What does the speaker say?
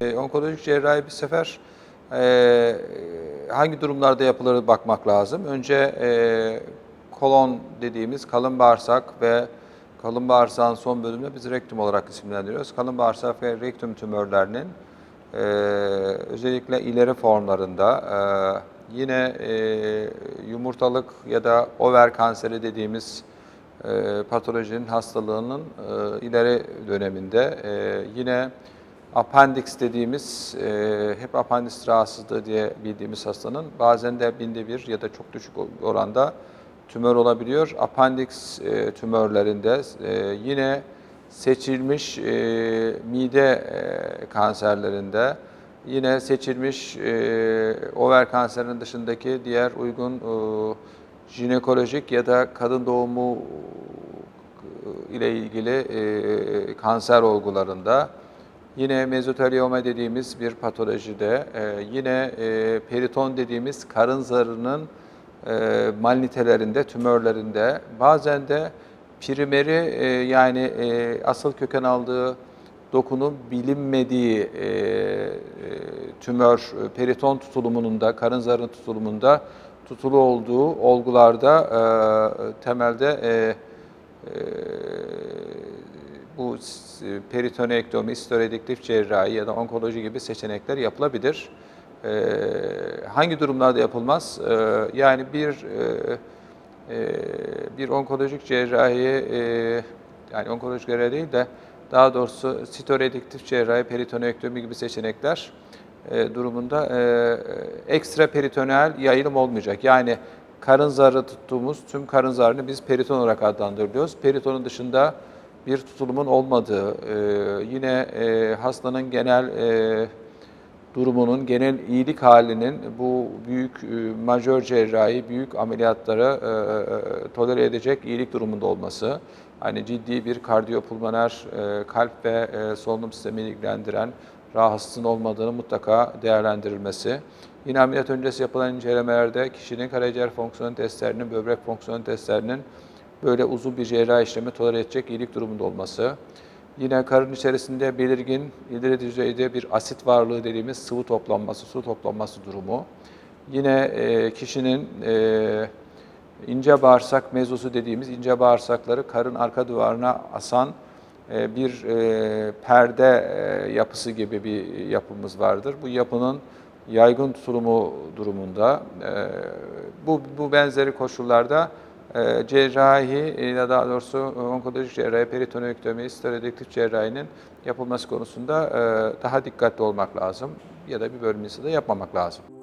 E, onkolojik cerrahi bir sefer e, hangi durumlarda yapılır bakmak lazım. Önce e, kolon dediğimiz kalın bağırsak ve kalın bağırsağın son bölümünü biz rektum olarak isimlendiriyoruz. Kalın bağırsak ve rektum tümörlerinin özellikle ileri formlarında yine yumurtalık ya da over kanseri dediğimiz patolojinin hastalığının ileri döneminde e, yine appendix dediğimiz e, hep apandis rahatsızlığı diye bildiğimiz hastanın bazen de binde bir ya da çok düşük oranda tümör olabiliyor. Appendix e, tümörlerinde e, yine seçilmiş e, mide e, kanserlerinde yine seçilmiş e, over kanserinin dışındaki diğer uygun e, jinekolojik ya da kadın doğumu ile ilgili e, kanser olgularında yine mezotelioma dediğimiz bir patolojide e, yine e, periton dediğimiz karın zarının e, malnitelerinde, tümörlerinde. Bazen de primeri yani asıl köken aldığı dokunun bilinmediği tümör, periton tutulumunun da, karın zarının tutulumunda tutulu olduğu olgularda temelde bu s- peritonektomi, historediktif cerrahi ya da onkoloji gibi seçenekler yapılabilir. E, hangi durumlarda yapılmaz? E, yani bir e, e, bir onkolojik cerrahi e, yani onkolojik cerrahi değil de daha doğrusu sitorediktif cerrahi, peritonektomi gibi seçenekler e, durumunda e, ekstra peritoneal yayılım olmayacak. Yani karın zarı tuttuğumuz tüm karın zarını biz periton olarak adlandırıyoruz. Peritonun dışında bir tutulumun olmadığı, e, yine e, hastanın genel e, durumunun, genel iyilik halinin bu büyük e, majör cerrahi, büyük ameliyatlara e, tolere edecek iyilik durumunda olması, hani ciddi bir kardiyopulmoner, kalp ve solunum sistemini ilgilendiren rahatsızlığın olmadığını mutlaka değerlendirilmesi. Yine ameliyat öncesi yapılan incelemelerde kişinin karaciğer fonksiyon testlerinin, böbrek fonksiyon testlerinin böyle uzun bir cerrahi işlemi tolere edecek iyilik durumunda olması. Yine karın içerisinde belirgin ileri düzeyde bir asit varlığı dediğimiz sıvı toplanması, su toplanması durumu. Yine e, kişinin e, ince bağırsak mezosu dediğimiz ince bağırsakları karın arka duvarına asan e, bir e, perde e, yapısı gibi bir yapımız vardır. Bu yapının yaygın tutulumu durumunda e, bu, bu benzeri koşullarda cerrahi e, ya daha doğrusu onkolojik cerrahi, peritonektomi, stereodiktif cerrahinin yapılması konusunda e, daha dikkatli olmak lazım ya da bir bölümünüzü de yapmamak lazım.